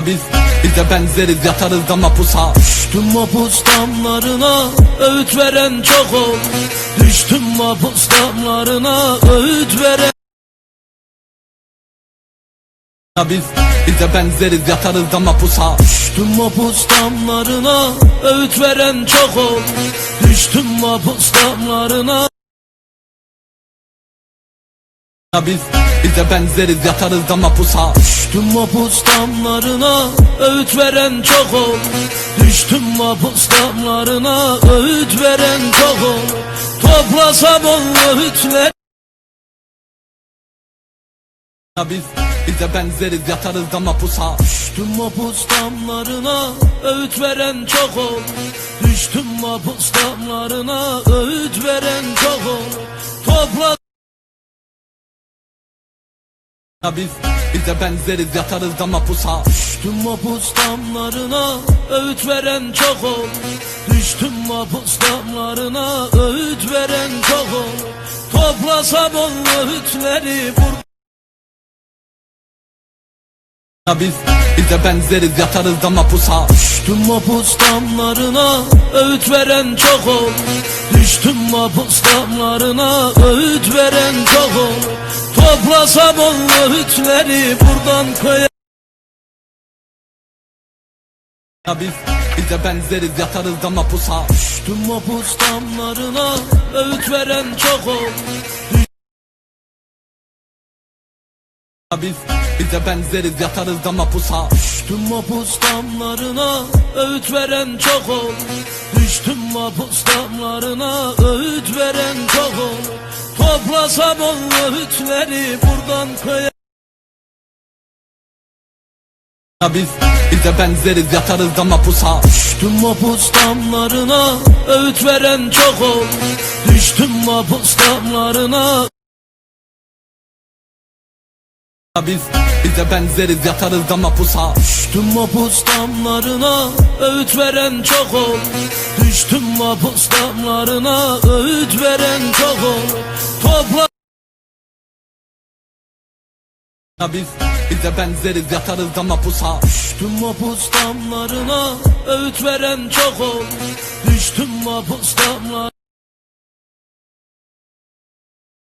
Biz bize benzeriz yatarız da mapusa Düştüm mapus damlarına öğüt veren çok ol Düştüm mapus damlarına öğüt veren biz bize benzeriz yatarız da mapusa Düştüm mapus damlarına öğüt veren çok ol Düştüm mapus damlarına biz bize benzeriz yatarız da mapusa Düştüm mapus damlarına öğüt veren çok ol. Düştüm mapus damlarına öğüt veren çok ol. Toplasam o öğütler. Biz bize benzeriz yatarız da mapusa Düştüm mapus damlarına öğüt veren çok ol. Düştüm mapus damlarına öğüt veren çok ol. Topla biz bize benzeriz yatarız da mapusa Düştüm mapus damlarına öğüt veren çok ol. Düştüm mapus damlarına öğüt veren çok ol. Toplasam o öğütleri burada Ya biz bize benzeriz yatarız da mapusa. Düştüm mapus damlarına öğüt veren çok ol. Düştüm mapus damlarına öğüt veren çok ol. Toplasam o öğütleri buradan Ya biz bize benzeriz yatarız da mapusa. Düştüm mapus damlarına öğüt veren çok ol biz bize benzeriz yatarız da mapusa Düştüm mapus damlarına öğüt veren çok ol. Düştüm mapus damlarına öğüt veren çok ol. Toplasam o öğütleri buradan Ya biz bize benzeriz yatarız da mapusa Düştüm mapus damlarına öğüt veren çok ol. Düştüm mapus damlarına biz bize benzeriz yatarız da mapusa Düştüm mapus damlarına öğüt veren çok ol. Düştüm mapus damlarına öğüt veren çok ol. Topla biz bize benzeriz yatarız da mapusa Düştüm mapus damlarına öğüt veren çok ol. Düştüm mapus damlarına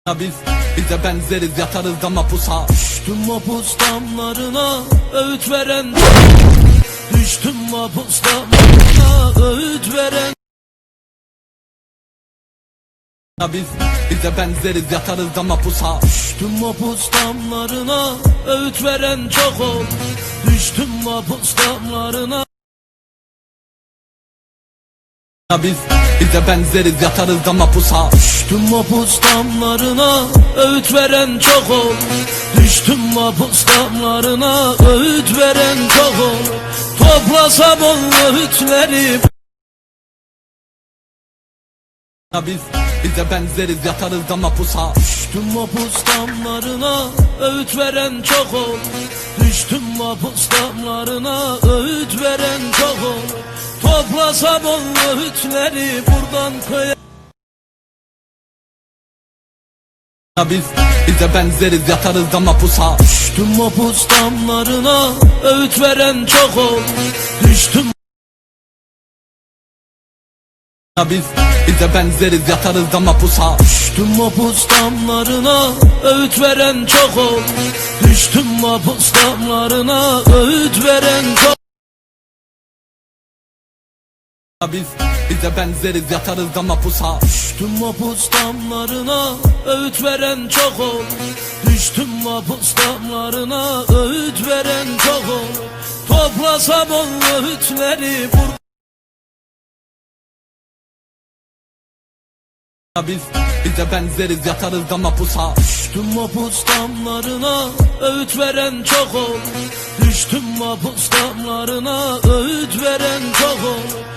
biz bize benzeriz yatarız da mapusa Düştüm mapus damlarına öğüt veren. Düştüm mapus damlarına öğüt veren. Biz bize benzeriz yatarız da mapusa Düştüm mapus damlarına öğüt veren çok ol Düştüm mapus damlarına biz bize benzeriz yatarız da mapusa. Düştüm mapus damlarına öğüt veren çok ol. Düştüm mapus damlarına öğüt veren çok ol. Toplasam o öğütleri. Biz bize benzeriz yatarız da mapusa. Düştüm mapus damlarına öğüt veren çok ol. Düştüm mapus damlarına öğüt veren çok ol Toplasam o öğütleri buradan Ya biz bize benzeriz yatarız da mapusa Düştüm mapus damlarına öğüt veren çok ol Düştüm biz bize benzeriz yatarız da mapusa Düştüm mapus damlarına öğüt veren çok ol Düştüm mapus damlarına öğüt veren çok biz bize benzeriz yatarız da mapusa Düştüm mapus damlarına öğüt veren çok ol. Düştüm mapus damlarına öğüt veren çok ol. Toplasam o öğütleri Ya biz bize benzeriz yatarız da mapusa Düştüm mapus damlarına öğüt veren çok ol. Düştüm mapus damlarına öğüt veren çok ol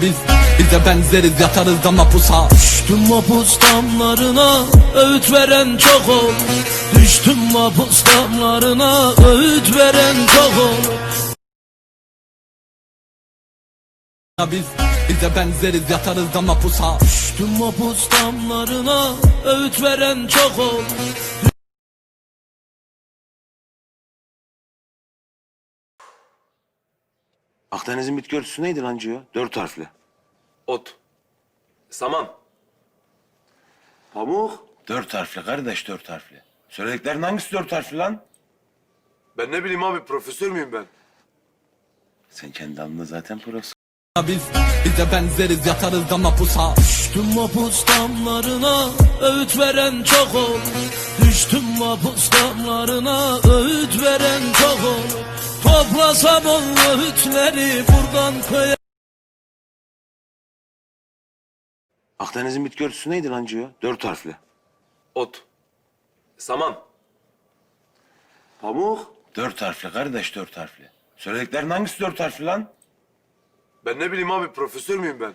biz bize benzeriz yatarız da mapusa Düştüm mapus damlarına öğüt veren çok ol. Düştüm mapus damlarına öğüt veren çok ol. Biz bize benzeriz yatarız da mapusa Düştüm mapus damlarına öğüt veren çok ol Akdeniz'in bitki örtüsü neydi lan Cio? Dört harfli. Ot. Saman. Pamuk. Dört harfli kardeş dört harfli. Söylediklerin hangisi dört harfli lan? Ben ne bileyim abi profesör müyüm ben? Sen kendi adında zaten prosun. Biz bize benzeriz yatarız ama pusa Düştüm mapus damlarına öğüt veren çok ol Düştüm mapus damlarına öğüt veren çok ol Toplasam o öğütleri buradan köye Akdeniz'in bitki örtüsü neydi lan Cio? Dört harfli. Ot. Saman. Pamuk. Dört harfli kardeş dört harfli. Söylediklerin hangisi dört harfli lan? Ben ne bileyim abi profesör müyüm ben?